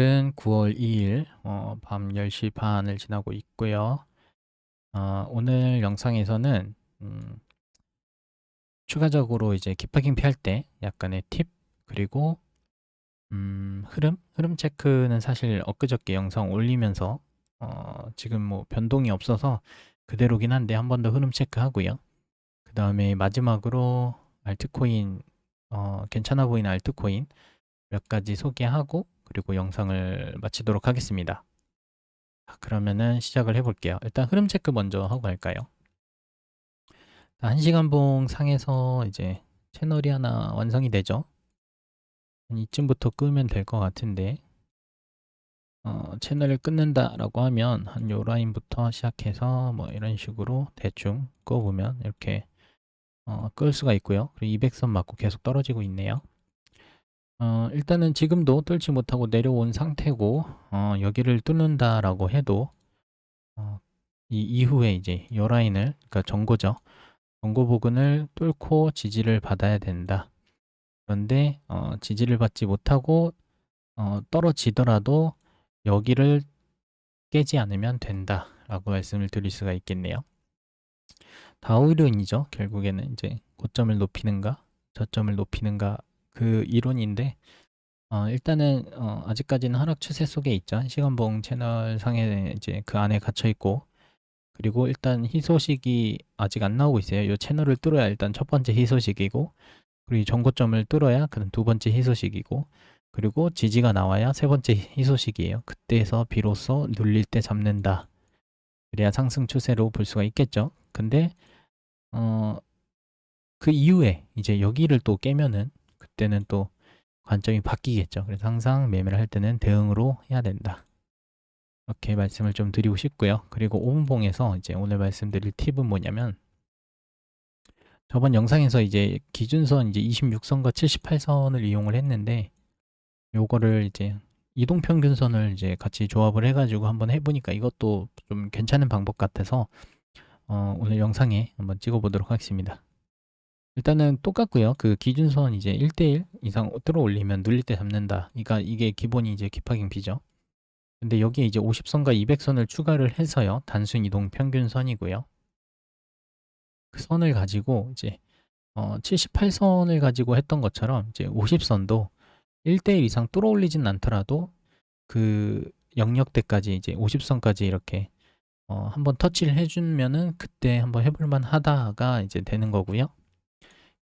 오늘은 9월 2일 어, 밤 10시 반을 지나고 있고요. 어, 오늘 영상에서는 음, 추가적으로 이제 깃파깅 피할 때 약간의 팁 그리고 음, 흐름 흐름 체크는 사실 엊그저께 영상 올리면서 어, 지금 뭐 변동이 없어서 그대로긴 한데 한 번 더 흐름 체크하고요. 그 다음에 마지막으로 알트코인 어, 괜찮아 보이는 알트코인 몇 가지 소개하고 그리고 영상을 마치도록 하겠습니다. 자, 그러면은 시작을 해볼게요. 일단 흐름 체크 먼저 하고 갈까요? 1시간봉 상에서 이제 채널이 하나 완성이 되죠. 이쯤부터 끄면 될 것 같은데 어, 채널을 끊는다 라고 하면 한 요 라인부터 시작해서 뭐 이런 식으로 대충 끄보면 이렇게 어, 끌 수가 있고요. 그리고 200선 맞고 계속 떨어지고 있네요. 어, 일단은 지금도 뚫지 못하고 내려온 상태고 어, 여기를 뚫는다라고 해도 어, 이 이후에 이제 요 라인을 그러니까 전고죠. 전고 부근을 뚫고 지지를 받아야 된다. 그런데 어, 지지를 받지 못하고 어, 떨어지더라도 여기를 깨지 않으면 된다 라고 말씀을 드릴 수가 있겠네요. 다우 이론이죠. 결국에는 이제 고점을 높이는가 저점을 높이는가 그 이론인데 어, 일단은 어, 아직까지는 하락 추세 속에 있죠. 시간봉 채널 상에 이제 그 안에 갇혀 있고 그리고 일단 희소식이 아직 안 나오고 있어요. 이 채널을 뚫어야 일단 첫 번째 희소식이고 그리고 전고점을 뚫어야 그는 두 번째 희소식이고 그리고 지지가 나와야 세 번째 희소식이에요. 그때에서 비로소 눌릴 때 잡는다. 그래야 상승 추세로 볼 수가 있겠죠. 근데 어, 그 이후에 이제 여기를 또 깨면은 그때는 또 관점이 바뀌겠죠. 그래서 항상 매매를 할 때는 대응으로 해야 된다. 이렇게 말씀을 좀 드리고 싶고요. 그리고 5분봉에서 이제 오늘 말씀드릴 팁은 뭐냐면 저번 영상에서 이제 기준선 이제 26선과 78선을 이용을 했는데 요거를 이제 이동평균선을 이제 같이 조합을 해가지고 한번 해보니까 이것도 좀 괜찮은 방법 같아서 어, 오늘 영상에 한번 찍어보도록 하겠습니다. 일단은 똑같고요. 그 기준선 이제 1대1 이상 들어 올리면 눌릴 때 잡는다. 그러니까 이게 기본이 이제 기파깅 비죠. 근데 여기에 이제 50선과 200선을 추가를 해서요. 단순 이동 평균선이고요. 그 선을 가지고 이제 어, 78선을 가지고 했던 것처럼 이제 50선도 1대1 이상 뚫어 올리진 않더라도 그 영역대까지 이제 50선까지 이렇게 어, 한번 터치를 해주면은 그때 한번 해볼만 하다가 이제 되는 거고요.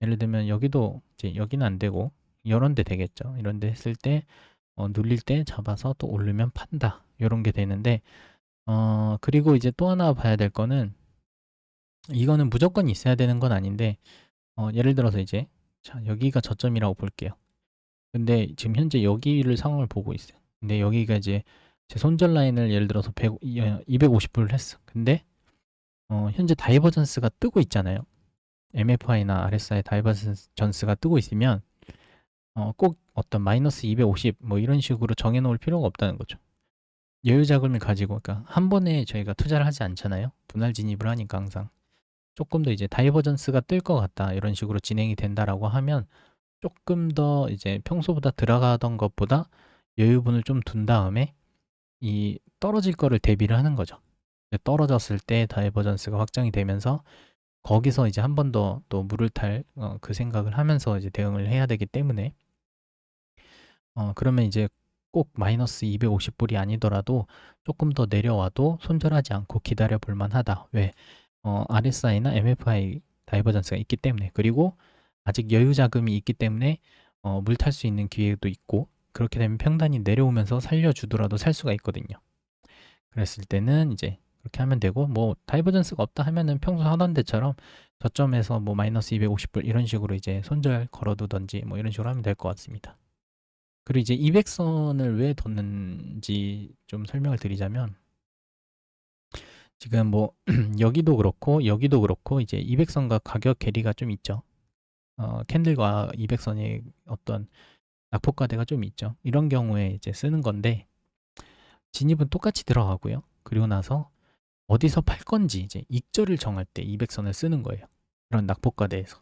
예를 들면 여기도 이제 여기는 안 되고 이런 데 되겠죠. 이런 데 했을 때 어, 눌릴 때 잡아서 또 오르면 판다. 이런 게 되는데 어, 그리고 이제 또 하나 봐야 될 거는 이거는 무조건 있어야 되는 건 아닌데 어, 예를 들어서 이제 자, 여기가 저점이라고 볼게요. 근데 지금 현재 여기를 상황을 보고 있어요. 근데 여기가 이제 제 손절 라인을 예를 들어서 100, 250불을 했어. 근데 어, 현재 다이버전스가 뜨고 있잖아요. MFI나 RSI 다이버전스가 뜨고 있으면 어, 꼭 어떤 마이너스 250 뭐 이런 식으로 정해 놓을 필요가 없다는 거죠. 여유 자금을 가지고 그러니까 한 번에 저희가 투자를 하지 않잖아요. 분할 진입을 하니까 항상 조금 더 이제 다이버전스가 뜰 것 같다 이런 식으로 진행이 된다라고 하면 조금 더 이제 평소보다 들어가던 것보다 여유분을 좀 둔 다음에 이 떨어질 거를 대비를 하는 거죠. 떨어졌을 때 다이버전스가 확장이 되면서 거기서 이제 한 번 더 또 물을 탈그 어, 생각을 하면서 이제 대응을 해야 되기 때문에 어, 그러면 이제 꼭 마이너스 250불이 아니더라도 조금 더 내려와도 손절하지 않고 기다려 볼 만 하다. 왜? 어, RSI나 MFI 다이버전스가 있기 때문에 그리고 아직 여유 자금이 있기 때문에 어, 물 탈 수 있는 기회도 있고 그렇게 되면 평단이 내려오면서 살려주더라도 살 수가 있거든요. 그랬을 때는 이제 그렇게 하면 되고 뭐 다이버전스가 없다 하면은 평소 하던 데처럼 저점에서 뭐 마이너스 250불 이런 식으로 이제 손절 걸어두던지 뭐 이런 식으로 하면 될 것 같습니다. 그리고 이제 200선을 왜 뒀는지 좀 설명을 드리자면 지금 뭐 여기도 그렇고 여기도 그렇고 이제 200선과 가격 괴리가 좀 있죠. 어, 캔들과 200선의 어떤 낙폭과대가 좀 있죠. 이런 경우에 이제 쓰는 건데 진입은 똑같이 들어가고요. 그리고 나서 어디서 팔 건지 이제 익절을 정할 때 200선을 쓰는 거예요. 이런 낙폭과대에서.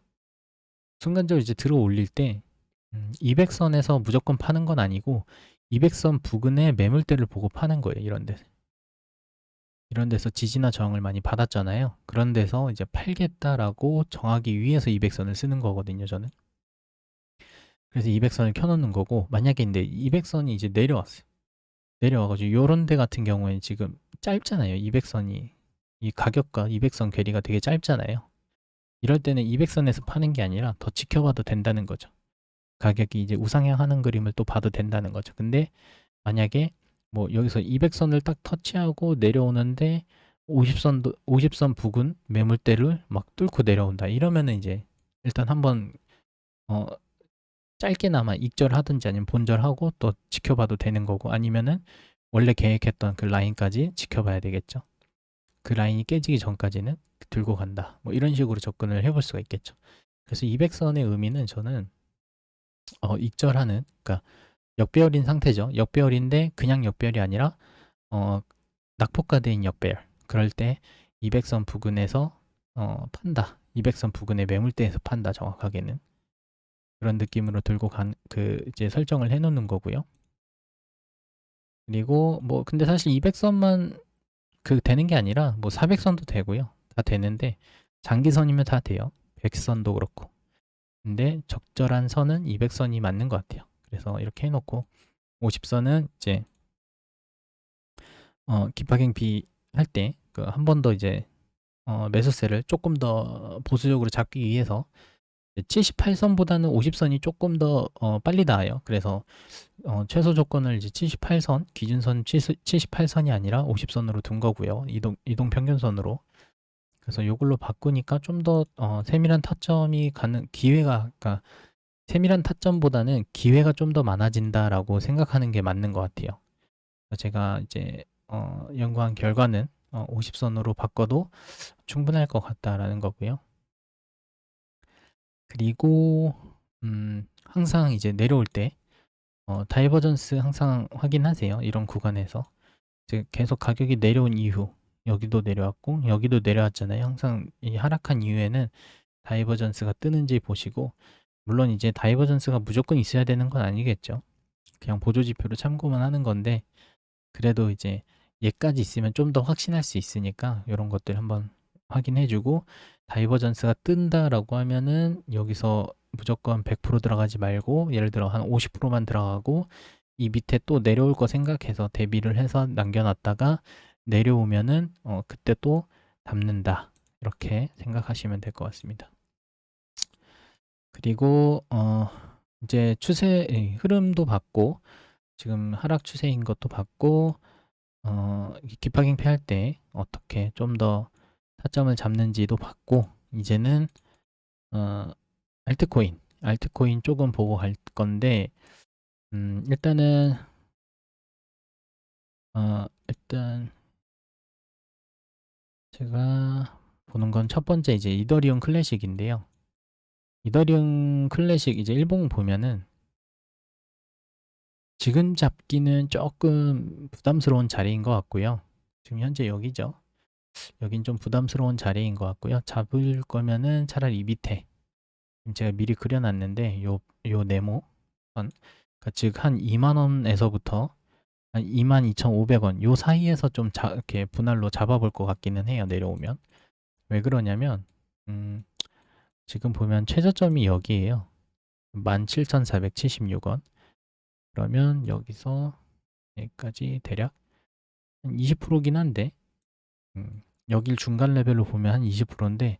순간적으로 이제 들어 올릴 때 음, 200선에서 무조건 파는 건 아니고 200선 부근에 매물대를 보고 파는 거예요. 이런 데. 이런 데서 지지나 저항을 많이 받았잖아요. 그런 데서 이제 팔겠다라고 정하기 위해서 200선을 쓰는 거거든요, 저는. 그래서 200선을 켜놓는 거고, 만약에 근데 200선이 이제 내려왔어요. 내려와가지고 요런 데 같은 경우에는 지금 짧잖아요. 200선이 이 가격과 200선 괴리가 되게 짧잖아요. 이럴 때는 200선에서 파는 게 아니라 더 지켜봐도 된다는 거죠. 가격이 이제 우상향하는 그림을 또 봐도 된다는 거죠. 근데 만약에 뭐 여기서 200선을 딱 터치하고 내려오는데 50선도 50선 부근 매물대를 막 뚫고 내려온다. 이러면은 이제 일단 한번 어 짧게나마 익절하든지 아니면 본절하고 또 지켜봐도 되는 거고 아니면은 원래 계획했던 그 라인까지 지켜봐야 되겠죠. 그 라인이 깨지기 전까지는 들고 간다. 뭐 이런 식으로 접근을 해볼 수가 있겠죠. 그래서 200선의 의미는 저는 어, 익절하는 그러니까 역배열인 상태죠. 역배열인데 그냥 역배열이 아니라 어, 낙폭과대인 역배열. 그럴 때 200선 부근에서 어, 판다. 200선 부근의 매물대에서 판다. 정확하게는 그런 느낌으로 들고 간 그 이제 설정을 해놓는 거고요. 그리고 뭐 근데 사실 200선만 그 되는 게 아니라 뭐 400선도 되고요. 다 되는데 장기선이면 다 돼요. 100선도 그렇고. 근데 적절한 선은 200선이 맞는 것 같아요. 그래서 이렇게 해놓고 50선은 이제 어, 기파갱비 할때 그 한 번 더 이제 어, 매수세를 조금 더 보수적으로 잡기 위해서 78선보다는 50선이 조금 더 어, 빨리 닿아요. 그래서 어, 최소 조건을 이제 78선, 기준선 78선이 아니라 50선으로 둔 거고요. 이동, 이동 평균선으로. 그래서 이걸로 바꾸니까 좀더 어, 세밀한 타점이 가는 기회가, 그러니까 세밀한 타점보다는 기회가 좀 더 많아진다라고 생각하는 게 맞는 것 같아요. 제가 이제 어, 연구한 결과는 어, 50선으로 바꿔도 충분할 것 같다라는 거고요. 그리고 음, 항상 이제 내려올 때 어, 다이버전스 항상 확인하세요. 이런 구간에서 이제 계속 가격이 내려온 이후 여기도 내려왔고 여기도 내려왔잖아요. 항상 이 하락한 이후에는 다이버전스가 뜨는지 보시고 물론 이제 다이버전스가 무조건 있어야 되는 건 아니겠죠. 그냥 보조지표로 참고만 하는 건데 그래도 이제 얘까지 있으면 좀 더 확신할 수 있으니까 이런 것들 한번 확인해주고 다이버전스가 뜬다라고 하면은 여기서 무조건 100% 들어가지 말고 예를 들어 한 50%만 들어가고 이 밑에 또 내려올 거 생각해서 대비를 해서 남겨놨다가 내려오면은 어, 그때 또 담는다 이렇게 생각하시면 될 것 같습니다. 그리고 어, 이제 추세 흐름도 봤고 지금 하락 추세인 것도 봤고 어, 기파갱피 할 때 어떻게 좀더 타점을 잡는지도 봤고 이제는 어, 알트코인, 알트코인 조금 보고 갈 건데, 음, 일단은, 어, 일단, 제가 보는 건 첫 번째 이제 이더리움 클래식인데요. 이더리움 클래식 이제 일봉 보면은, 지금 잡기는 조금 부담스러운 자리인 것 같고요. 지금 현재 여기죠. 여긴 좀 부담스러운 자리인 것 같고요. 잡을 거면은 차라리 이 밑에. 제가 미리 그려놨는데 요, 요 네모 그러니까 즉한 2만 원에서부터 한 22,500원. 요 사이에서 좀 자, 이렇게 분할로 잡아볼 것 같기는 해요 내려오면. 왜 그러냐면 음, 지금 보면 최저점이 여기에요. 17,476원. 그러면 여기서 여기까지 대략 한 20%긴 한데 음, 여길 중간 레벨로 보면 한 20%인데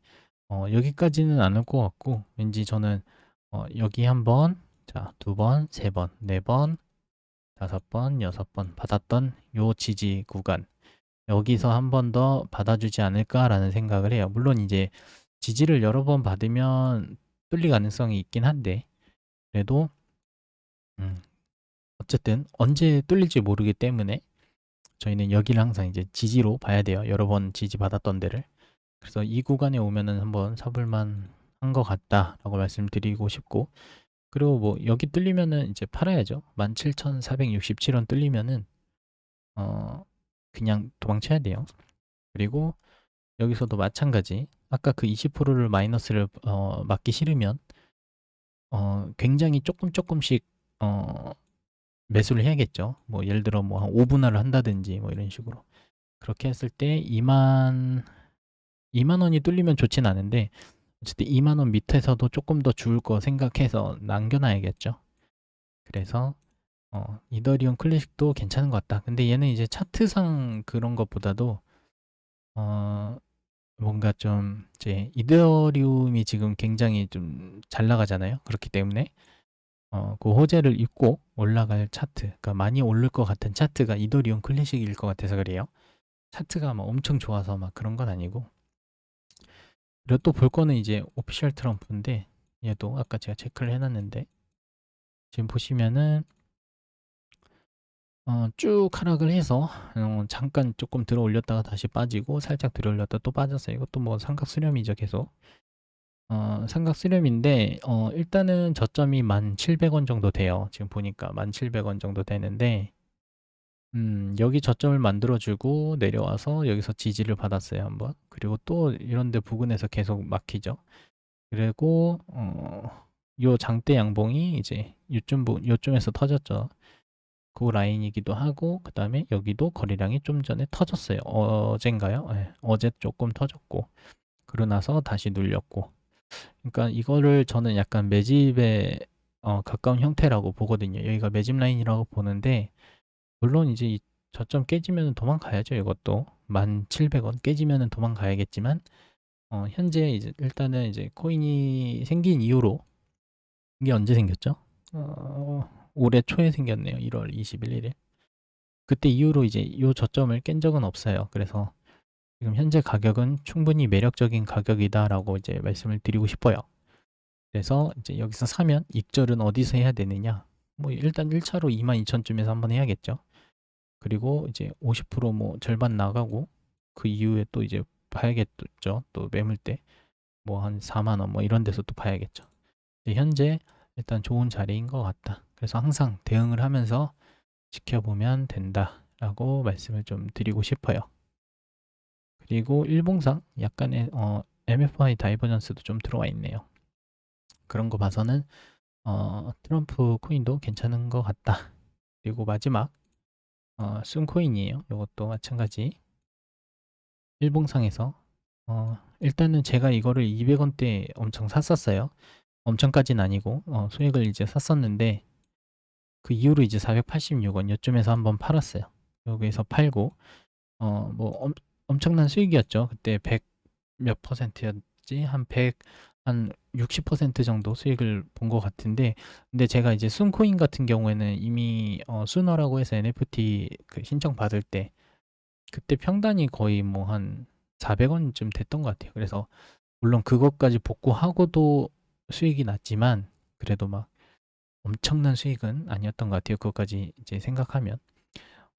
어, 여기까지는 안 올 것 같고 왠지 저는 어, 여기 한 번, 자, 두 번, 세 번, 네 번, 다섯 번, 여섯 번 받았던 요 지지 구간 여기서 한 번 더 받아주지 않을까라는 생각을 해요. 물론 이제 지지를 여러 번 받으면 뚫릴 가능성이 있긴 한데 그래도 음, 어쨌든 언제 뚫릴지 모르기 때문에 저희는 여기를 항상 이제 지지로 봐야 돼요. 여러 번 지지 받았던 데를. 그래서 이 구간에 오면은 한번 사볼만 한 것 같다라고 말씀드리고 싶고 그리고 뭐 여기 뚫리면은 이제 팔아야죠 17,467원 뚫리면은 어 그냥 도망쳐야 돼요 그리고 여기서도 마찬가지 아까 그 20%를 마이너스를 어 맞기 싫으면 어 굉장히 조금 조금씩 어 매수를 해야겠죠. 뭐 예를 들어 뭐 한 5분할을 한다든지 뭐 이런 식으로. 그렇게 했을 때 2만 2만 원이 뚫리면 좋진 않은데 어쨌든 2만 원 밑에서도 조금 더줄거 생각해서 남겨놔야겠죠. 그래서 어, 이더리움 클래식도 괜찮은 것 같다. 근데 얘는 이제 차트상 그런 것보다도 어, 뭔가 좀 이제 이더리움이 지금 굉장히 좀 잘 나가잖아요. 그렇기 때문에 어, 그 호재를 입고 올라갈 차트, 그러니까 많이 오를 것 같은 차트가 이더리움 클래식일 것 같아서 그래요. 차트가 막 엄청 좋아서 막 그런 건 아니고. 그리고 또 볼 거는 이제 오피셜 트럼프인데 얘도 아까 제가 체크를 해놨는데 지금 보시면은 어, 쭉 하락을 해서 어, 잠깐 조금 들어 올렸다가 다시 빠지고 살짝 들어 올렸다 또 빠졌어요. 이것도 뭐 삼각 수렴이죠 계속. 어, 삼각 수렴인데 어, 일단은 저점이 1,700원 정도 돼요. 지금 보니까 1,700원 정도 되는데 음, 여기 저점을 만들어주고 내려와서 여기서 지지를 받았어요 한번. 그리고 또 이런데 부근에서 계속 막히죠. 그리고 어, 요 장대 양봉이 이제 요쯤 부- 요쯤에서 터졌죠. 그 라인이기도 하고 그 다음에 여기도 거래량이 좀 전에 터졌어요. 어젠가요? 네, 어제 조금 터졌고 그러고 나서 다시 눌렸고 그러니까 이거를 저는 약간 매집에 어, 가까운 형태라고 보거든요. 여기가 매집 라인이라고 보는데 물론 이제 이 저점 깨지면 도망가야죠. 이것도 1,700원 깨지면 도망가야겠지만 어, 현재 이제 일단은 이제 코인이 생긴 이후로 이게 언제 생겼죠? 어, 올해 초에 생겼네요. 1월 21일에. 그때 이후로 이제 이 저점을 깬 적은 없어요. 그래서 지금 현재 가격은 충분히 매력적인 가격이다라고 이제 말씀을 드리고 싶어요. 그래서 이제 여기서 사면 익절은 어디서 해야 되느냐? 뭐 일단 1차로 22,000쯤에서 한번 해야겠죠. 그리고 이제 50%뭐 절반 나가고 그 이후에 또 이제 봐야겠죠. 또 매물대 뭐한 4만 원 뭐 이런 데서 또 봐야겠죠. 현재 일단 좋은 자리인 것 같다. 그래서 항상 대응을 하면서 지켜보면 된다라고 말씀을 좀 드리고 싶어요. 그리고 일봉상 약간의 어, MFI 다이버전스도 좀 들어와 있네요. 그런 거 봐서는 어, 트럼프 코인도 괜찮은 것 같다. 그리고 마지막 어, 순코인이에요. 이것도 마찬가지. 일봉상에서 어, 일단은 제가 이거를 200원대 엄청 샀었어요. 엄청까지는 아니고 어, 소액을 이제 샀었는데 그 이후로 이제 486원 요쯤에서 한번 팔았어요. 여기서 팔고 어 뭐 엄청난 수익이었죠. 그때 100 몇 퍼센트였지? 한 100, 한 60% 정도 수익을 본 것 같은데, 근데 제가 이제 순코인 같은 경우에는 이미 어, 순어라고 해서 NFT 그 신청 받을 때 그때 평단이 거의 뭐 한 400원쯤 됐던 것 같아요. 그래서 물론 그것까지 복구하고도 수익이 났지만 그래도 막 엄청난 수익은 아니었던 것 같아요. 그것까지 이제 생각하면.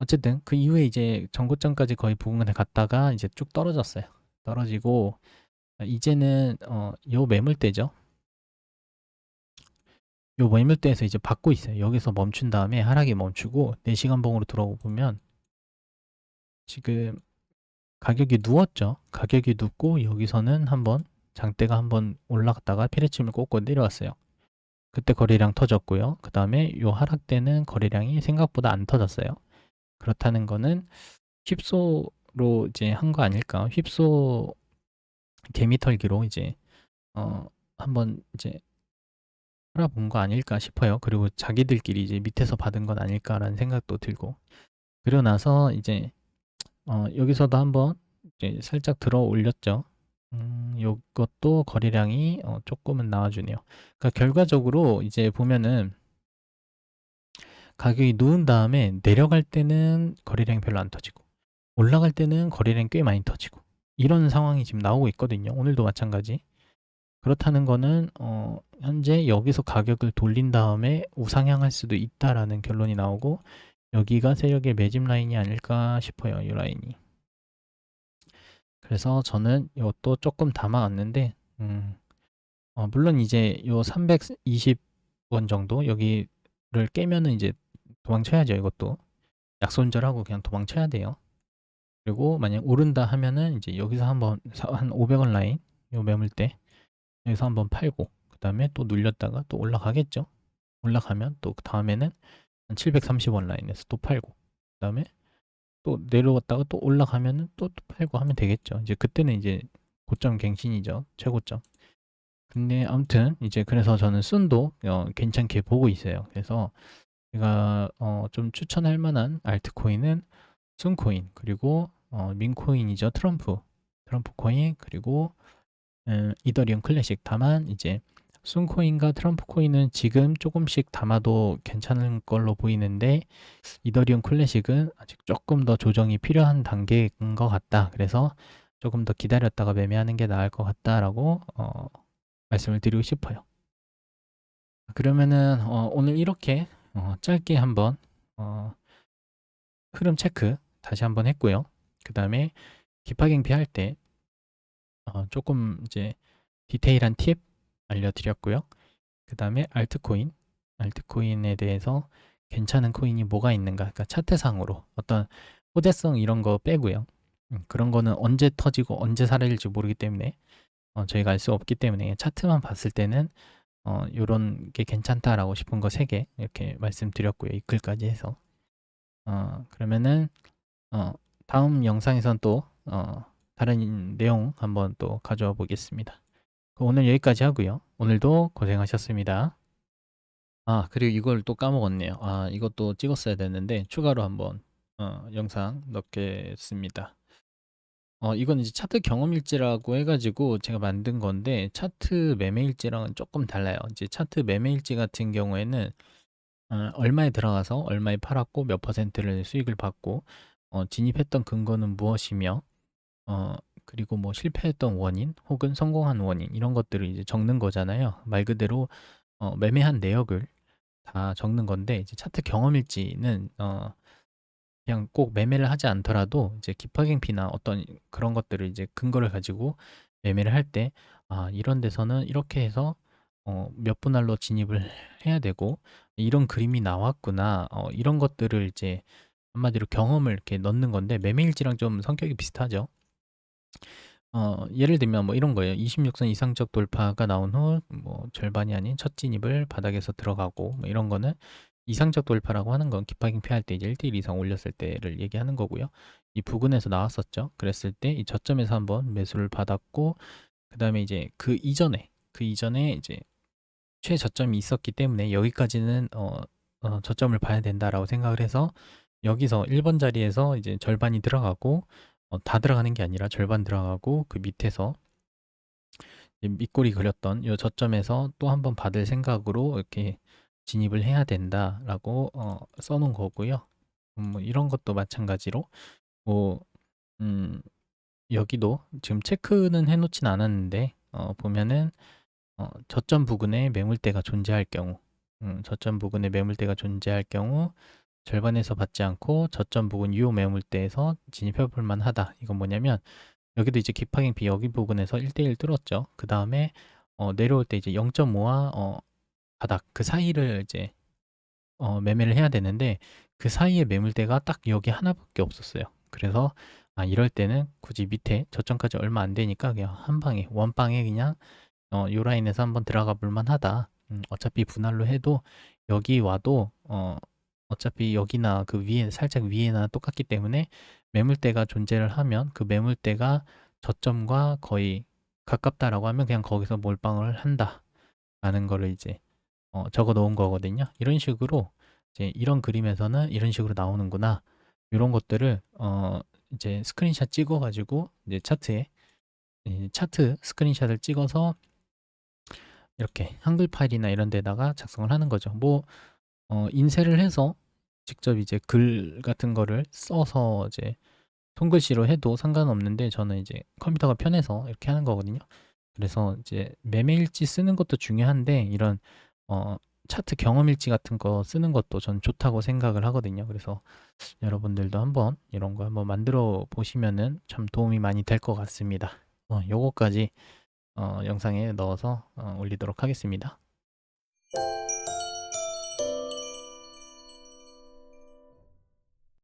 어쨌든 그 이후에 이제 전고점까지 거의 부근에 갔다가 이제 쭉 떨어졌어요. 떨어지고 이제는 어, 요 매물대죠. 요 매물대에서 이제 받고 있어요. 여기서 멈춘 다음에 하락이 멈추고 4시간 봉으로 들어보면 지금 가격이 누웠죠. 가격이 눕고 여기서는 한번 장대가 한번 올라갔다가 피레침을 꽂고 내려왔어요. 그때 거래량 터졌고요. 그 다음에 요 하락 때는 거래량이 생각보다 안 터졌어요. 그렇다는 거는 휩소로 이제 한 거 아닐까? 휩소 개미털기로 이제 어 한번 이제 알아본 거 아닐까 싶어요. 그리고 자기들끼리 이제 밑에서 받은 건 아닐까라는 생각도 들고 그러고 나서 이제 어 여기서도 한번 이제 살짝 들어 올렸죠. 음, 요것도 거래량이 어, 조금은 나와주네요. 그러니까 결과적으로 이제 보면은 가격이 누운 다음에 내려갈 때는 거래량이 별로 안 터지고 올라갈 때는 거래량이 꽤 많이 터지고 이런 상황이 지금 나오고 있거든요. 오늘도 마찬가지. 그렇다는 거는 어, 현재 여기서 가격을 돌린 다음에 우상향할 수도 있다라는 결론이 나오고 여기가 세력의 매집 라인이 아닐까 싶어요. 이 라인이. 그래서 저는 이것도 조금 담아왔는데 음, 어, 물론 이제 요 320원 정도 여기를 깨면은 이제 도망쳐야죠. 이것도 약손절하고 그냥 도망쳐야 돼요. 그리고 만약 오른다 하면은 이제 여기서 한번 한 500원 라인 요 매물대 여기서 한번 팔고 그 다음에 또 눌렸다가 또 올라가겠죠. 올라가면 또그 다음에는 730원 라인에서 또 팔고 그 다음에 또 내려갔다가 또 올라가면은 또, 또 팔고 하면 되겠죠. 이제 그때는 이제 고점 갱신이죠. 최고점. 근데 아무튼 이제 그래서 저는 순도 어, 괜찮게 보고 있어요. 그래서 제가 어, 좀 추천할 만한 알트코인은 순코인 그리고 어, 민코인이죠. 트럼프 트럼프 코인 그리고 음, 이더리움 클래식 다만 이제 순코인과 트럼프 코인은 지금 조금씩 담아도 괜찮은 걸로 보이는데 이더리움 클래식은 아직 조금 더 조정이 필요한 단계인 것 같다. 그래서 조금 더 기다렸다가 매매하는 게 나을 것 같다라고 어, 말씀을 드리고 싶어요. 그러면은 어, 오늘 이렇게 어, 짧게 한번 어, 흐름 체크 다시 한번 했고요. 그 다음에 기파갱피 할 때 어, 조금 이제 디테일한 팁 알려드렸고요. 그 다음에 알트코인, 알트코인에 대해서 괜찮은 코인이 뭐가 있는가, 그러니까 차트상으로 어떤 호재성 이런 거 빼고요. 음, 그런 거는 언제 터지고 언제 사라질지 모르기 때문에 어, 저희가 알 수 없기 때문에 차트만 봤을 때는 어, 요런 게 괜찮다라고 싶은 거 세 개 이렇게 말씀드렸고요. 이 글까지 해서 어, 그러면은 어, 다음 영상에선 또 어, 다른 내용 한번 또 가져와 보겠습니다. 오늘 여기까지 하고요. 오늘도 고생하셨습니다. 아, 그리고 이걸 또 까먹었네요. 아, 이것도 찍었어야 됐는데 추가로 한번 어, 영상 넣겠습니다. 어, 이건 이제 차트 경험일지라고 해 가지고 제가 만든 건데 차트 매매일지랑은 조금 달라요. 이제 차트 매매일지 같은 경우에는 어, 얼마에 들어가서 얼마에 팔았고 몇 퍼센트를 수익을 받고 어, 진입했던 근거는 무엇이며 어, 그리고 뭐 실패했던 원인 혹은 성공한 원인 이런 것들을 이제 적는 거잖아요. 말 그대로 어, 매매한 내역을 다 적는 건데 이제 차트 경험일지는 어, 그냥 꼭 매매를 하지 않더라도 이제 기파갱피나 어떤 그런 것들을 이제 근거를 가지고 매매를 할 때 아, 이런 데서는 이렇게 해서 어, 몇 분할로 진입을 해야 되고 이런 그림이 나왔구나 어, 이런 것들을 이제 한마디로 경험을 이렇게 넣는 건데 매매일지랑 좀 성격이 비슷하죠. 어, 예를 들면 뭐 이런 거예요. 26선 이상적 돌파가 나온 후 뭐 절반이 아닌 첫 진입을 바닥에서 들어가고 뭐 이런 거는 이상적 돌파라고 하는 건 기파갱피 할 때 이제 1대1 이상 올렸을 때를 얘기하는 거고요. 이 부근에서 나왔었죠. 그랬을 때 이 저점에서 한번 매수를 받았고 그 다음에 이제 그 이전에 그 이전에 이제 최저점이 있었기 때문에 여기까지는 어, 어 저점을 봐야 된다라고 생각을 해서 여기서 1번 자리에서 이제 절반이 들어가고 어, 다 들어가는 게 아니라 절반 들어가고 그 밑에서 밑골이 그렸던 이 저점에서 또 한 번 받을 생각으로 이렇게 진입을 해야 된다라고 어, 써놓은 거고요. 음, 뭐 이런 것도 마찬가지로 뭐 음, 여기도 지금 체크는 해놓진 않았는데 어, 보면은 어, 저점 부근에 매물대가 존재할 경우 음, 저점 부근에 매물대가 존재할 경우 절반에서 받지 않고 저점 부근 유효 매물대에서 진입해 볼 만하다. 이건 뭐냐면 여기도 이제 기파갱피 여기 부근에서 1대1 뚫었죠. 그 다음에 어, 내려올 때 이제 0.5와 어, 바닥 그 사이를 이제 어, 매매를 해야 되는데 그 사이에 매물대가 딱 여기 하나밖에 없었어요. 그래서 아 이럴 때는 굳이 밑에 저점까지 얼마 안 되니까 그냥 한 방에 원방에 그냥 어, 요 라인에서 한번 들어가 볼 만 하다. 음, 어차피 분할로 해도 여기 와도 어, 어차피 여기나 그 위에 살짝 위에나 똑같기 때문에 매물대가 존재를 하면 그 매물대가 저점과 거의 가깝다라고 하면 그냥 거기서 몰빵을 한다 라는 거를 이제 어, 적어 놓은 거거든요. 이런 식으로 이제 이런 그림에서는 이런 식으로 나오는구나. 이런 것들을 어, 이제 스크린샷 찍어 가지고 이제 차트에 차트 스크린샷을 찍어서 이렇게 한글 파일이나 이런 데다가 작성을 하는 거죠. 뭐 어, 인쇄를 해서 직접 이제 글 같은 거를 써서 이제 손글씨로 해도 상관없는데 저는 이제 컴퓨터가 편해서 이렇게 하는 거거든요. 그래서 이제 매매일지 쓰는 것도 중요한데 이런 어 차트 경험일지 같은 거 쓰는 것도 전 좋다고 생각을 하거든요. 그래서 여러분들도 한번 이런 거 한번 만들어 보시면은 참 도움이 많이 될 것 같습니다. 어, 요거까지 어, 영상에 넣어서 어, 올리도록 하겠습니다.